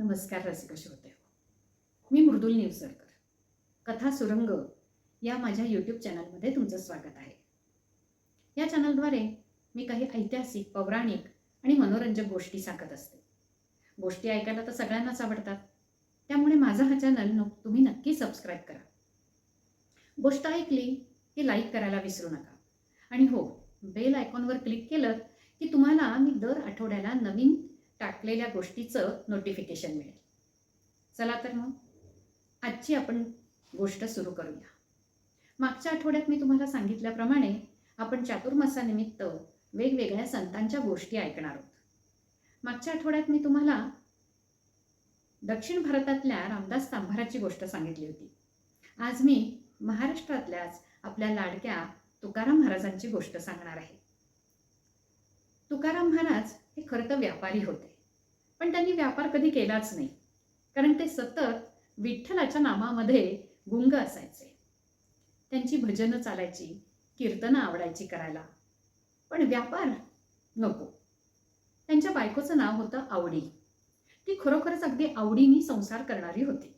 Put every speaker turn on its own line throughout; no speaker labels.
नमस्कार रसिक श्रोते मी मृदुल निवसरकर. कथा सुरंग या माझ्या यूट्यूब चॅनलमध्ये तुमचं स्वागत आहे. या चॅनलद्वारे मी काही ऐतिहासिक पौराणिक आणि मनोरंजक गोष्टी सांगत असते. गोष्टी ऐकायला तर सगळ्यांनाच आवडतात. त्यामुळे माझा हा चॅनल न तुम्ही नक्की सबस्क्राईब करा. गोष्ट ऐकली की लाईक करायला विसरू नका. आणि हो बेल आयकॉनवर क्लिक केलं की तुम्हाला मी दर आठवड्याला नवीन टाकलेल्या गोष्टीचं नोटिफिकेशन मिळेल. चला तर मग आजची आपण गोष्ट सुरू करूया. मागच्या आठवड्यात मी तुम्हाला सांगितल्याप्रमाणे आपण चातुर्मासानिमित्त वेगवेगळ्या संतांच्या गोष्टी ऐकणार आहोत. मागच्या आठवड्यात मी तुम्हाला दक्षिण भारतातल्या रामदास तांभाराची गोष्ट सांगितली होती. आज मी महाराष्ट्रातल्याच आपल्या लाडक्या तुकाराम महाराजांची गोष्ट सांगणार आहे. तुकाराम महाराज हे खरं तर व्यापारी होते. पण त्यांनी व्यापार कधी केलाच नाही. कारण ते सतत विठ्ठलाच्या नामामध्ये गुंग असायचे. त्यांची भजनं चालायची कीर्तनं आवडायची करायला. पण व्यापार नको. त्यांच्या बायकोचं नाव होतं आवडी. ती खरोखरच अगदी आवडीने संसार करणारी होती.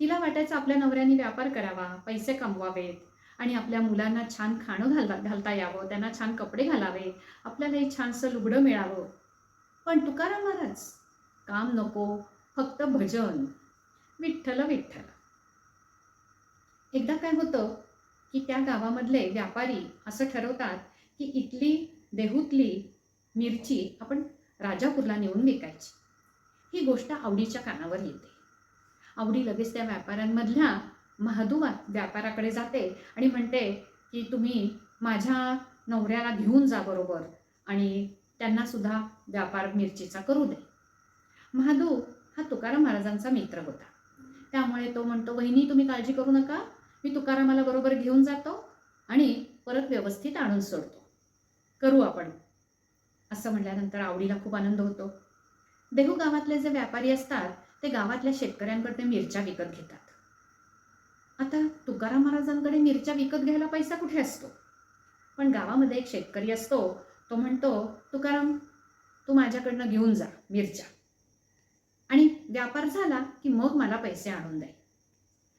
तिला वाटायचं आपल्या नवऱ्याने व्यापार करावा पैसे कमवावेत आणि आपल्या मुलांना छान खाणं घाल घालता यावं त्यांना छान कपडे घालावे आपल्यालाही छानसं लुगडं मिळावं. पण तुकाराम महाराज काम नको फक्त भजन. विठ्ठल विठ्ठल. एकदा काय होतं की त्या गावामधले व्यापारी असं ठरवतात की इथली देहूतली मिरची आपण राजापूरला नेऊन विकायची. ही गोष्ट आवडीच्या कानावर येते. आवडी लगेच त्या व्यापाऱ्यांमधल्या महादू व्यापाराकडे जाते आणि म्हणते की तुम्ही माझ्या नवऱ्याला घेऊन जा बरोबर आणि त्यांना सुद्धा व्यापार मिरचीचा करू दे. महादू हा तुकाराम महाराजांचा मित्र होता. त्यामुळे तो म्हणतो वहिनी तुम्ही काळजी करू नका. मी तुकारामाला बरोबर घेऊन जातो आणि परत व्यवस्थित आणून सोडतो. करू आपण. असं म्हटल्यानंतर आवडीला खूप आनंद होतो. देहू गावातले जे व्यापारी असतात ते गावातल्या शेतकऱ्यांकडे मिरच्या विकत घेतात. आता तुकाराम महाराजांकडे मिरच्या विकत घ्यायला पैसा कुठे असतो? पण गावामध्ये एक शेतकरी असतो तो म्हणतो तुकाराम तू माझ्याकडनं घेऊन जा मिरच्या. आणि व्यापार झाला की मग मला पैसे आणून दे.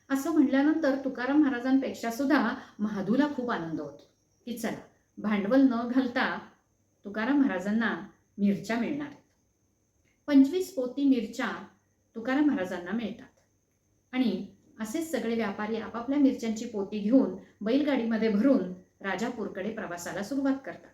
असं म्हटल्यानंतर तुकाराम महाराजांपेक्षा सुद्धा महादूला खूप आनंद होतो की चला भांडवल न घालता तुकाराम महाराजांना मिरच्या मिळणार आहेत. पंचवीस पोती मिरच्या तुकाराम महाराजांना मिळतात. आणि असेच सगळे व्यापारी आपापल्या मिरच्यांची पोती घेऊन बैलगाडीमध्ये भरून राजापूरकडे प्रवासाला सुरुवात करतात.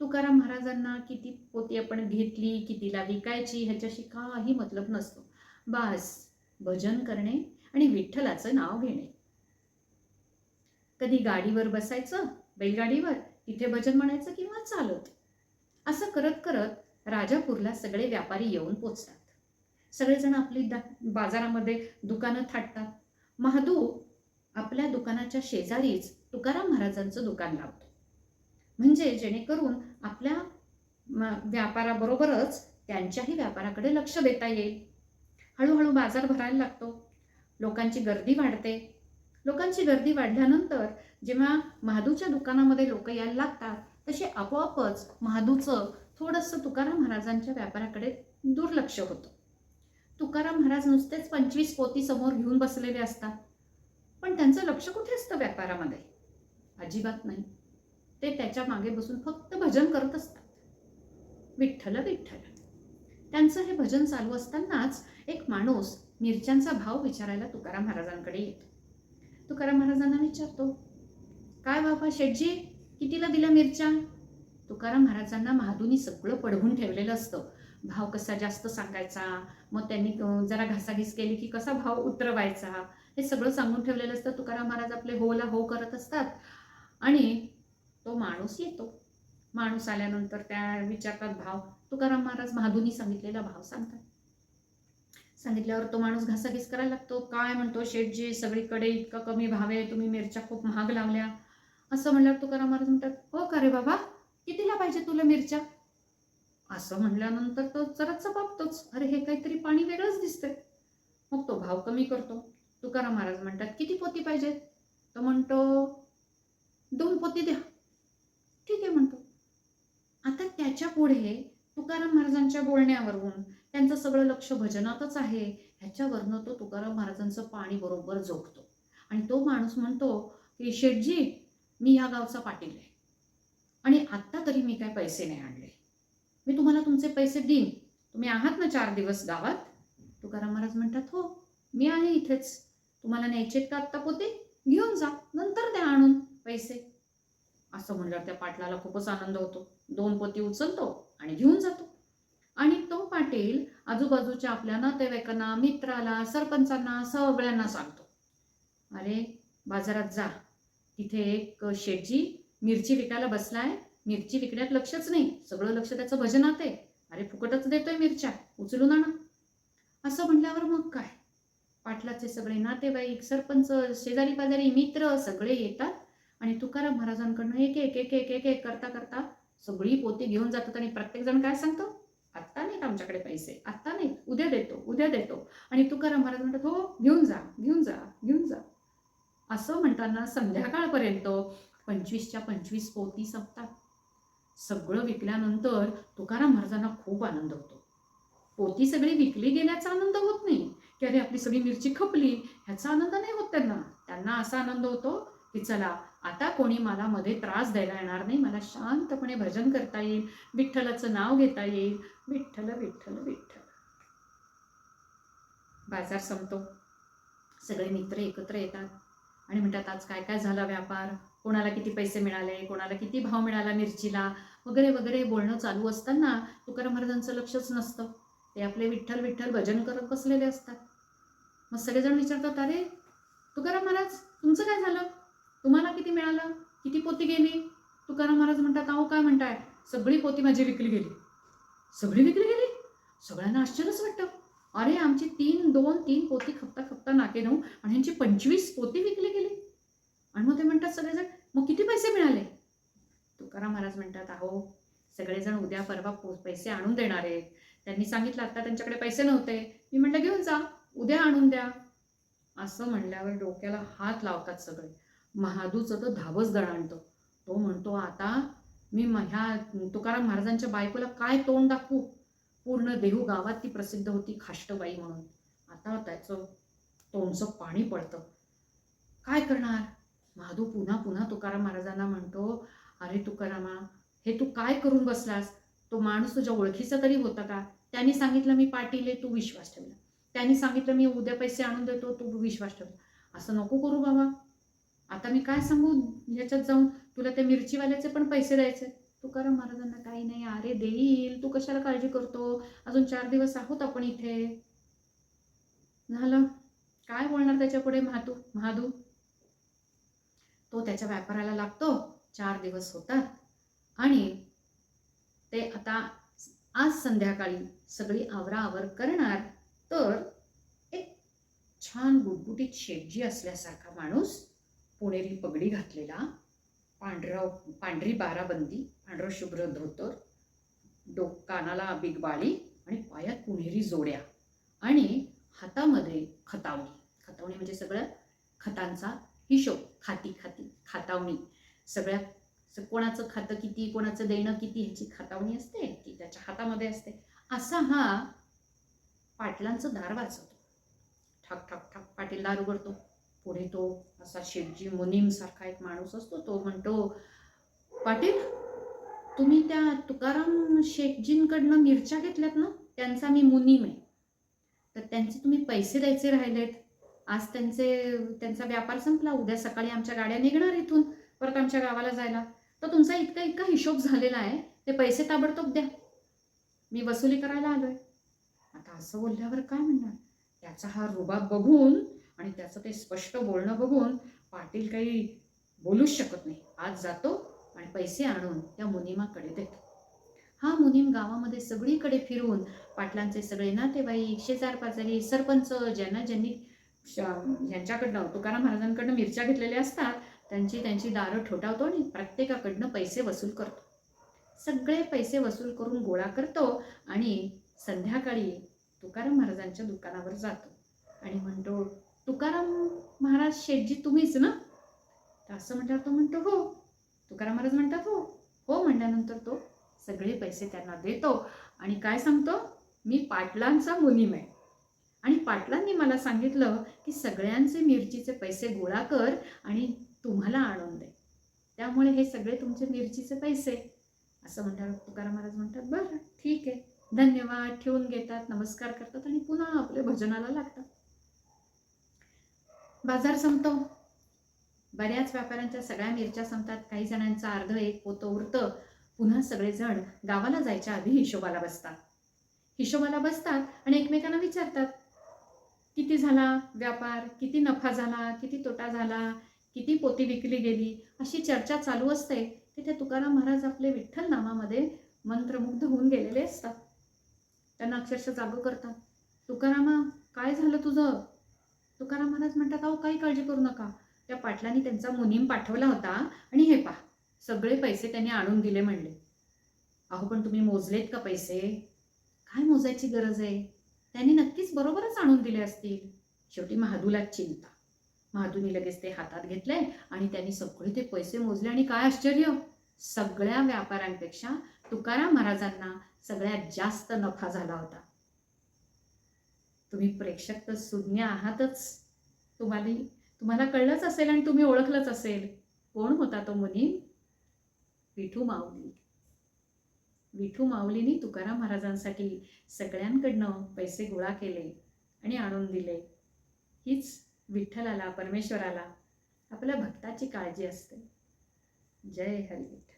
तुकाराम महाराजांना किती पोती आपण घेतली कितीला विकायची ह्याच्याशी काही मतलब नसतो. बास भजन करणे आणि विठ्ठलाचं नाव घेणे. कधी गाडीवर बसायचं बैलगाडीवर तिथे भजन म्हणायचं किंवा चालत. असं करत करत राजापूरला सगळे व्यापारी येऊन पोचतात. सगळेजण आपली दा बाजारामध्ये दुकानं थाटतात. महादू आपल्या दुकानाच्या शेजारीच तुकाराम महाराजांचं दुकान लावतो. म्हणजे जेणेकरून आपल्या व्यापाराबरोबरच त्यांच्याही व्यापाराकडे लक्ष देता येईल. हळूहळू बाजार भरायला लागतो. लोकांची गर्दी वाढते. लोकांची गर्दी वाढल्यानंतर जेव्हा महादूच्या दुकानामध्ये लोक यायला लागतात तसे आपोआपच महादूचं थोडंसं तुकाराम महाराजांच्या व्यापाराकडे दुर्लक्ष होतं. तुकाराम महाराज नुसतेच पंचवीस पोती समोर घेऊन बसलेले असतात. पण त्यांचं लक्ष कुठे असतं व्यापारामध्ये? अजिबात नाही. ते त्याच्यामागे बसून फक्त भजन करत असतात. विठ्ठल विठ्ठल. त्यांचं हे भजन चालू असतानाच एक माणूस मिरच्यांचा भाव विचारायला तुकाराम महाराजांकडे येतो. तुकाराम महाराजांना विचारतो काय बाबा शेटजी कितीला दिल्या मिरच्या? तुकाराम महाराजांना महादुनी सगळं पडवून ठेवलेलं असतं. भाव कसा जास्त सांगायचा? मग त्यांनी जरा घासाघीस केली की कसा भाव उतरवायचा? हे सगळं सांगून ठेवलेलं असतं. तुकाराम महाराज आपले होला हो करत असतात. आणि तो माणूस येतो. माणूस आल्यानंतर त्या विचारतात भाव तुकाराम महाराज महादुनी सांगितलेला भाव सांगतात. सांगितल्यावर तो माणूस घासाघीस करायला लागतो. काय म्हणतो शेठजी सगळीकडे इतका कमी भाव आहे तुम्ही मिरच्या खूप महाग लावल्या. असं म्हणल्यावर तुकाराम महाराज म्हणतात हो का रे बाबा? कितीला पाहिजे तुला मिरच्या? असं म्हणल्यानंतर तो जरा चपापतोच अरे हे काहीतरी पाणी वेगळंच दिसतंय. मग तो भाव कमी करतो. तुकाराम महाराज म्हणतात किती पोती पाहिजेत? तो म्हणतो दोन पोती द्या. ठीक आहे म्हणतो. आता त्याच्या पुढे तुकाराम महाराजांच्या बोलण्यावरून त्यांचं सगळं लक्ष भजनातच आहे. ह्याच्यावरनं तो तुकाराम महाराजांचं पाणी बरोबर जोखतो आणि तो माणूस म्हणतो की शेठजी मी ह्या गावचा पाटील आहे. आणि आत्ता तरी मी काय पैसे नाही आणले. मी तुम्हाला तुमचे पैसे देईन. तुम्ही आहात ना चार दिवस गावात? तुकाराम महाराज म्हणतात हो मी आहे इथेच. तुम्हाला न्यायचेत का आत्ता पोते? घेऊन जा. नंतर द्या आणून पैसे. असं म्हणल्यावर त्या पाटलाला खूपच आनंद होतो. दोन पोती उचलतो आणि घेऊन जातो. आणि तो पाटील आजूबाजूच्या आपल्या नातेवाईकांना मित्राला सरपंचांना सगळ्यांना सांगतो. अरे बाजारात जा. तिथे एक शेटजी मिरची विकायला बसलाय. मिरची विकण्यात लक्षच नाही. सगळं लक्ष त्याचं भजनात आहे. अरे फुकटच देतोय मिरच्या. उचलून आणा. असं म्हणल्यावर मग काय? पाटलाचे सगळे नातेवाईक सरपंच शेजारी पाजारी मित्र सगळे येतात. आणि तुकाराम महाराजांकडनं एक एक एक एक एक एक करता करता सगळी पोती घेऊन जातात आणि प्रत्येक जण काय सांगतो? आत्ता नाहीत आमच्याकडे पैसे आत्ता नाही उद्या देतो उद्या देतो. आणि तुकाराम महाराज म्हणतात हो घेऊन जा घेऊन जा घेऊन जा. असं म्हणताना संध्याकाळपर्यंत पंचवीसच्या पंचवीस पोती संपतात. सगळं विकल्यानंतर तुकाराम महाराजांना खूप आनंद होतो. पोती सगळी विकली गेल्याचा आनंद होत नाही. की अरे आपली सगळी मिरची खपली ह्याचा आनंद नाही होत त्यांना. त्यांना असा आनंद होतो की चला आता कोणी मला मध्ये त्रास द्यायला येणार नाही मला शांतपणे भजन करता येईल विठ्ठलाचं नाव घेता येईल. विठ्ठल विठ्ठल विठ्ठल. बाजार संपतो. सगळे मित्र एकत्र येतात. आणि म्हणतात आज काय काय झाला व्यापार? कोणाला किती पैसे मिळाले? कोणाला किती भाव मिळाला मिरचीला? वगैरे वगैरे बोलणं चालू असताना तुकाराम महाराजांचं लक्षच नसतं. ते आपले विठ्ठल विठ्ठल भजन करत बसलेले असतात. मग सगळेजण विचारतात अरे तुकाराम महाराज तुमचं काय झालं? तुम्हाला किती मिळालं? किती पोती गेली? तुकाराम महाराज म्हणतात अहो काय म्हणताय? सगळी पोती माझी विकली गेली. सगळी विकली गेली? सगळ्यांना आश्चर्यच वाटतं. अरे आमची तीन दोन तीन पोती खपता खपता नाके नऊ आणि यांची पंचवीस पोती विकली गेली. आणि मग ते म्हणतात सगळेजण मग किती पैसे मिळाले? तुकाराम महाराज म्हणतात अहो सगळेजण उद्या परवा पो- पैसे आणून देणार आहेत. त्यांनी सांगितलं आता त्यांच्याकडे पैसे नव्हते. मी म्हटलं घेऊन जा. उद्या आणून द्या. असं म्हणल्यावर डोक्याला हात लावतात सगळे. महादूचं तर धावच दळ आणतो. तो म्हणतो आता मी ह्या तुकाराम महाराजांच्या बायकोला काय तोंड दाखवू? पूर्ण देहू गावात ती प्रसिद्ध होती खाष्टबाई म्हणून. आता त्याचं तोंडचं पाणी पडतं. काय करणार? महादू पुन्हा पुन्हा तुकाराम महाराजांना म्हणतो अरे तुकारामा हे तू काय करून बसलास? तो माणूस तुझ्या ओळखीचा तरी होता का? त्यांनी सांगितलं मी पाटील आहे तू विश्वास ठेवला. त्यांनी सांगितलं मी उद्या पैसे आणून देतो तू विश्वास ठेवला. असं नको करू बाबा. आता मी काय सांगू? ह्याच्यात जाऊन तुला त्या मिरचीवाल्याचे पण पैसे द्यायचे तुकाराम महाराजांना काही नाही. अरे देईल. तू कशाला काळजी करतो? अजून चार दिवस आहोत आपण इथे. झालं. काय बोलणार त्याच्या पुढे महातू महादू? तो त्याच्या व्यापाराला लागतो. चार दिवस होतात. आणि ते आता आज संध्याकाळी सगळी आवराआवर करणार. तर एक छान गुटगुटीत शेटजी असल्यासारखा माणूस पुणेरी पगडी घातलेला. पांढरा पांढरी बाराबंदी पांढरं शुभ्र धोतर डोक कानाला बिग बाळी आणि पायात पुणेरी जोड्या आणि हातामध्ये खतावणी. खतावणी म्हणजे सगळं खतांचा हिशोब. खाती खाती खातावणी. सगळ्या कोणाचं खातं किती कोणाचं देणं किती ह्याची खातावणी असते ती त्याच्या हातामध्ये असते. असा हा पाटलांचं दार वाजवतो. ठक ठक ठक पाटील दार उघडतो. पुढे तो असा शेटजी मुनीमसारखा एक माणूस असतो तो म्हणतो पाटील तुम्ही त्या तुकाराम शेटजींकडनं मिरच्या घेतल्यात ना? त्यांचा मी मुनीम आहे. तर त्यांचे तुम्ही पैसे द्यायचे राहिलेत. आज त्यांचे त्यांचा व्यापार संपला. उद्या सकाळी आमच्या गाड्या निघणार इथून परत आमच्या गावाला जायला. तर तुमचा इतका इतका हिशोब झालेला आहे. ते पैसे ताबडतोब द्या. मी वसुली करायला आलोय. आता असं बोलल्यावर काय म्हणणार? त्याचा हा रुबाब बघून आणि त्याचं ते स्पष्ट बोलणं बघून पाटील काही बोलूच शकत नाही. आज जातो आणि पैसे आणून त्या मुनिमाकडे देतो. हा मुनीम गावामध्ये सगळीकडे फिरून पाटलांचे सगळे नातेवाईक शेजार पाजारी सरपंच ज्यांना ज्यांनी यांच्याकडनं तुकाराम महाराजांकडनं मिरच्या घेतलेल्या असतात त्यांची त्यांची दारं ठोठावतो आणि प्रत्येकाकडनं पैसे वसूल करतो. सगळे पैसे वसूल करून गोळा करतो आणि संध्याकाळी तुकाराम महाराजांच्या दुकानावर जातो. आणि म्हणतो तुकाराम महाराज शेठजी तुम्हीच ना? तर असं म्हटल्यावर तो म्हणतो हो. तुकाराम महाराज म्हणतात हो. हो म्हणल्यानंतर तो सगळे पैसे त्यांना देतो. आणि काय सांगतो? मी पाटलांचा मुनीम आहे. आणि पाटलांनी मला सांगितलं की सगळ्यांचे मिरचीचे पैसे गोळा कर आणि तुम्हाला आणून दे. त्यामुळे हे सगळे तुमचे मिरचीचे पैसे. असं म्हणतात तुकाराम महाराज म्हणतात बरं ठीक आहे. धन्यवाद. ठेवून घेतात नमस्कार करतात आणि पुन्हा आपल्या भजनाला लागतात. बाजार संपतो. बऱ्याच व्यापाऱ्यांच्या सगळ्या मिरच्या संपतात. काही जणांचा अर्ध एक पोतं उरतं. पुन्हा सगळेजण गावाला जायच्या आधी हिशोबाला बसतात. हिशोबाला बसतात आणि एकमेकांना विचारतात. किती झाला व्यापार? किती नफा झाला? किती तोटा झाला? किती पोती विकली गेली? अशी चर्चा चालू असते. तिथे तुकाराम महाराज आपले विठ्ठल नामामध्ये मंत्रमुग्ध होऊन गेलेले असतात. त्यांना अक्षरशः जागो करतात. तुकारामा काय झालं तुझं? तुकाराम महाराज म्हणतात अहो काही काळजी करू नका. त्या पाटलांनी त्यांचा मुनीम पाठवला होता आणि हे पहा सगळे पैसे त्यांनी आणून दिले म्हणले. अहो पण तुम्ही मोजलेत का पैसे? काय मोजायची गरज आहे? त्यांनी नक्कीच बरोबरच आणून दिले असतील. शेवटी महादूला चिंता. महादूनी लगेच ते हातात घेतले आणि त्यांनी सगळे ते पैसे मोजले आणि काय आश्चर्य! सगळ्या व्यापाऱ्यांपेक्षा तुकाराम महाराजांना सगळ्यात जास्त नफा झाला होता. तुम्ही प्रेक्षक तर सुज्ञ आहातच. तुम्हाला तुम्हाला कळलंच असेल आणि तुम्ही ओळखलंच असेल. कोण होता तो मुनी? विठू माऊली. विठू माऊलीनी तुकाराम महाराजांसाठी सगळ्यांकडनं पैसे गोळा केले आणि आणून दिले. हीच विठ्ठलाला परमेश्वराला आपल्या भक्ताची काळजी असते. जय हरिविठ